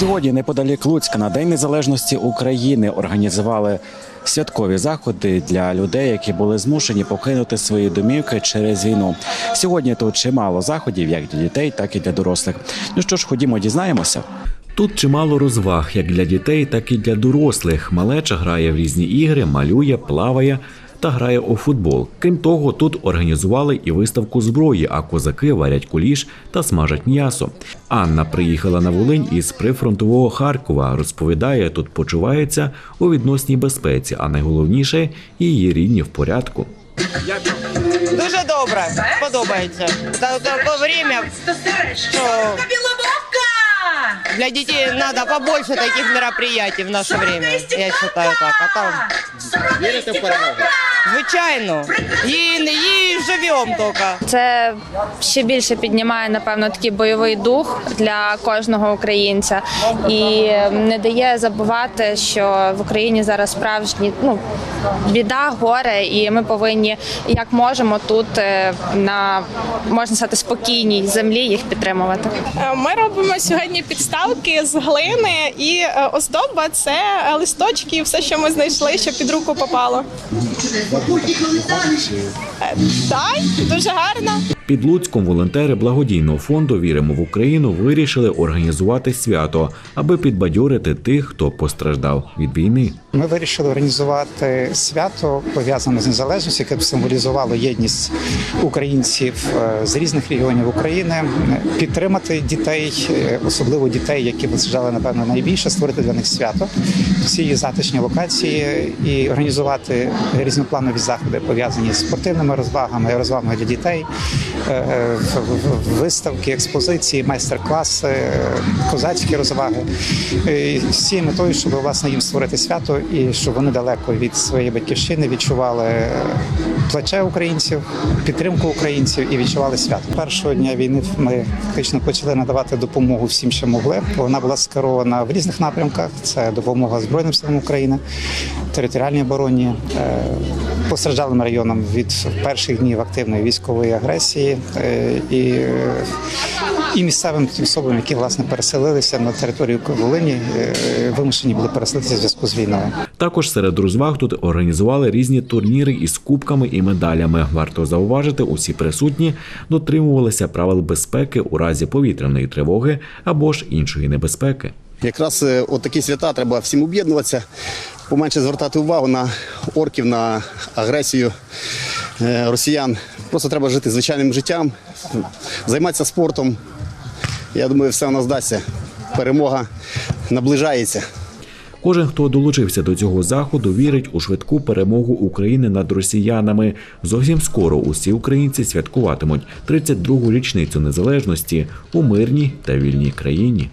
Сьогодні неподалік Луцька на День Незалежності України організували святкові заходи для людей, які були змушені покинути свої домівки через війну. Сьогодні тут чимало заходів, як для дітей, так і для дорослих. Ну що ж, ходімо, дізнаємося. Тут чимало розваг як для дітей, так і для дорослих. Малеча грає в різні ігри, малює, плаває та грає у футбол. Крім того, тут організували і виставку зброї, а козаки варять куліш та смажать м'ясо. Анна приїхала на Волинь із прифронтового Харкова. Розповідає, тут почувається у відносній безпеці, а найголовніше її рідні в порядку. Дуже добре, подобається. Та- Таке время, що для дітей треба побольше таких мероприятий в наше время. Я вважаю так. А там, Вірите в перемогу? Звичайно, її, живемо тільки. Це ще більше піднімає напевно такий бойовий дух для кожного українця і не дає забувати, що в Україні зараз справжні ну біда, горе, і ми повинні як можемо тут е, на можна сказати спокійній землі їх підтримувати. Е, Ми робимо сьогодні підставки з глини і е, оздоба це листочки і все, що ми знайшли, що під руку попало. Так, дуже гарно. Під Луцьком волонтери благодійного фонду Віримо в Україну вирішили організувати свято, аби підбадьорити тих, хто постраждав від війни. Ми вирішили організувати свято пов'язане з незалежністю, яке б символізувало єдність українців е, з різних регіонів України, підтримати дітей, е, особливо дітей, які постраждали, напевно, найбільше, створити для них свято, всі затишні локації і організувати різнопланові заходи пов'язані з спортивними розвагами, розвагами для дітей, виставки, експозиції, майстер-класи, е, козацькі розваги. Е, цією метою, щоб власне їм створити свято і щоб вони далеко від своєї батьківщини відчували е, плече українців, підтримку українців і відчували свято. Першого дня війни ми фактично почали надавати допомогу всім, що могли. Вона була скерована в різних напрямках. Це допомога Збройним силам України, територіальній обороні, е, постраждалим районам від перших днів активної військової агресії е, і, е, і місцевим особам, які власне переселилися на територію Волині, е, вимушені були переселитися в зв'язку з війною. Також серед розваг тут організували різні турніри із кубками і медалями. Варто зауважити, усі присутні дотримувалися правил безпеки у разі повітряної тривоги або ж іншої небезпеки. Якраз от такі свята треба всім об'єднуватися, поменше звертати увагу на орків, на агресію е, росіян. Просто треба жити звичайним життям, займатися спортом. Я думаю, все у нас вдасться. Перемога наближається. Кожен, хто долучився до цього заходу, вірить у швидку перемогу України над росіянами. Зовсім скоро усі українці святкуватимуть 32-гу річницю незалежності у мирній та вільній країні.